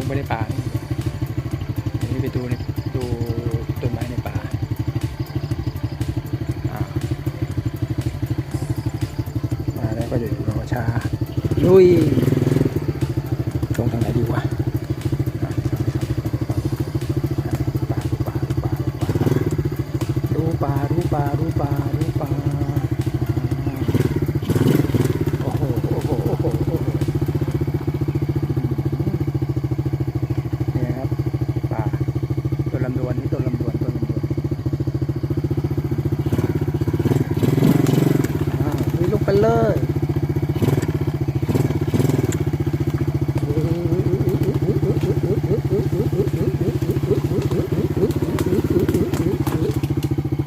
งไปในป่าอันนี้ไปดูในดูต้นไม้ในป่าอ่ามาแล้วก็จะอยู่กับชาลุยตรงทางไหนดีวะอะป่าป่าป่าป่าดูป่าดูป่าดูป่าดูป่าอ่าโอ้โหโอ้โหโอ้โหโอ้โห เนี่ยครับป่าต้นลำดวนนี่ต้นลำดวนต้นลำดวนอ้าวลุยลง ไปเลย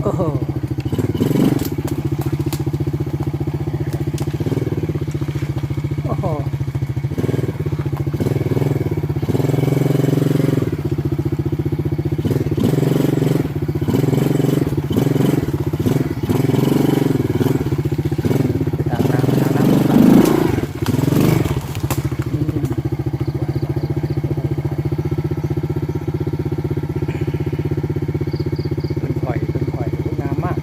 โอ้โหโอ้โห ทางน้ำทางน้ำลงไปอืมต้นข่อยต้นข่อยสวยงามมาก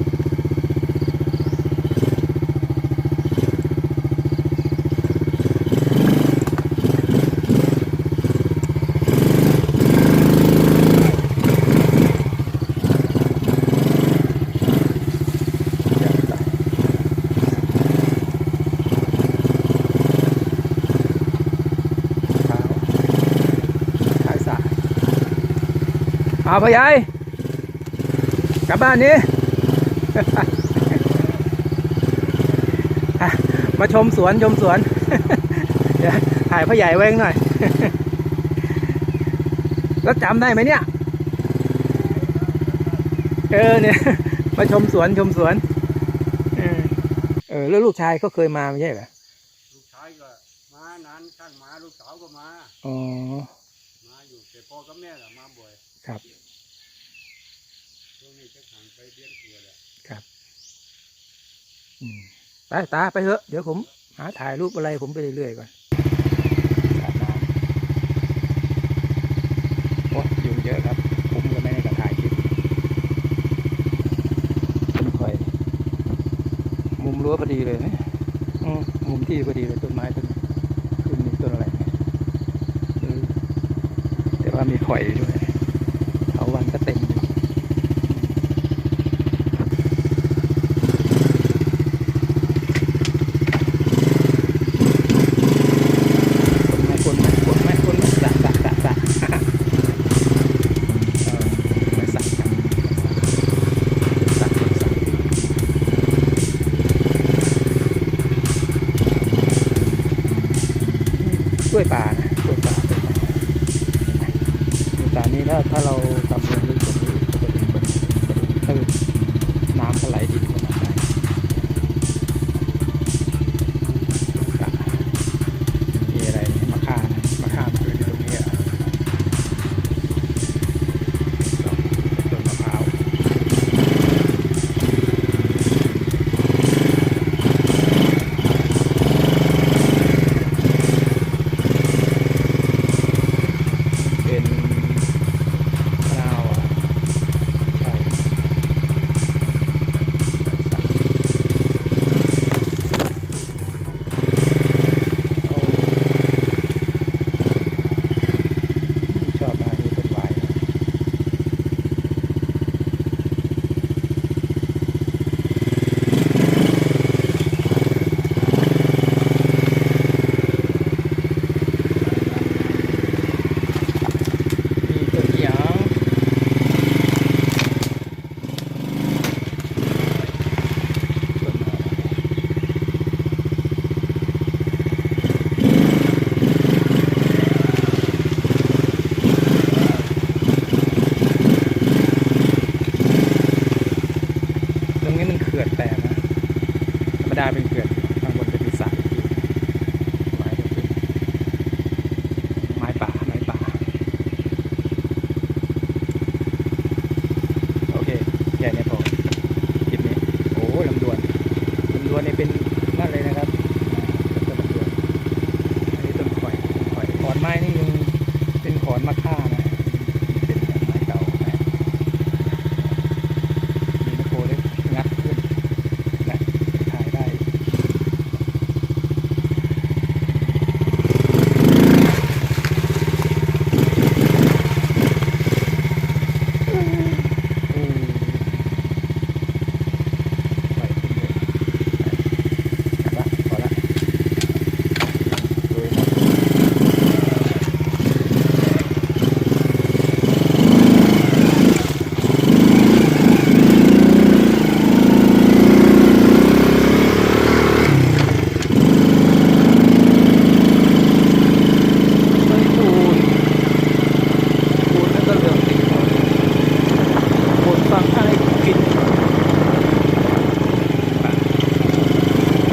เท้าท้ายสาย เอาพ่อใหญ่กลับบ้านนี้อะมาชมสวนชมสวนเดี๋ยวถ่ายพ่อใหญ่ไว้หน่อย แล้วจำได้ไหมเนี่ย เออเนี่ย มาชมสวนชมสวนเออเออแล้วลูกชายเขาเคยมาไม่ใช่เหรอลูกชายก็มานานข้างมาลูกสาวก็มาอ๋อมาอยู่แต่ พ่อกับแม่ละมาบ่อยครับ ช่วงนี้จะห่างไปเดือนตัวแหละอืมไปตาไปเถอะ เดี๋ยวผม หาถ่ายรูปอะไรผมไปเรื่อยๆก่อนอาบน้ำโอ้ยุงเยอะครับ ผมก็ไม่ได้กระถ่ายคลิปต้นข่อย มุมรั้วพอดีเลยนะอืมมุมที่พอดีเลยต้นไม้ต้นต้นนี้ต้นอะไรเนี่ยเออ แต่ว่ามีข่อยด้วยเถาวันก็เต็มอยู่คนไหมคนไหมคนไหมคนไหมสะสะสะสะเออไม่สะสะสะสะกล้วยป่านะกล้วยป่ากล้วยป่ากล้วยป่า นี้ถ้าถ้าเราทำเรื่องลึกกว่านี้ก็จะเป็นแบบตื้นน้ำก็ไหลดินเข้ามาได้ป่า มีอะไรเนี่ยมะข่ามมะข่ามคืออยู่ตรงนี้อะต้นมะพร้าวเป็นมะนาวอะใช่โอ้ ชอบมากนี่ต้นไม้นะ อนมาฆ่านะเป็นไม้เก่านะมีมะโคเล็กงัดขึ้นนะถ่ายได้ อืมไปขึ้นเลยละพอละโดยหมดไปปูนปูนแล้วก็เรื่องติดหมด คนฟังอะไรกิน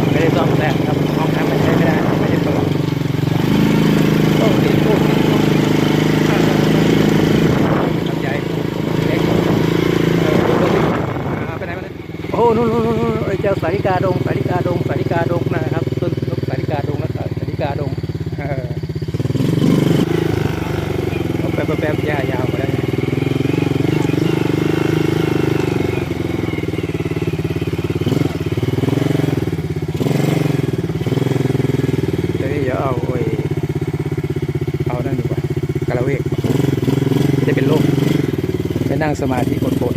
ไม่ได้ซ่อมแซมครับห้องน้ำมันใช้ไม่ได้ไม่ได้เปิดต้องติดพวกติดพวกลำไยเล็กเออดูดิอ่าไปไหนมาเนี่ยโอ้โห ไอ้เจ้าสาริกาดงสาริกาดงสาริกาดงนะครับต้นนกสาริกาดงแล้วก็สาริกาดงเอาแป๊บแป๊บๆหญ้ายาวได้ไงเดี๋ยวนี้เดี๋ยวเอาไอ้เอานั่นดีกว่ากะละเวกจะเป็นโรคไปนั่งสมาธิบนโขด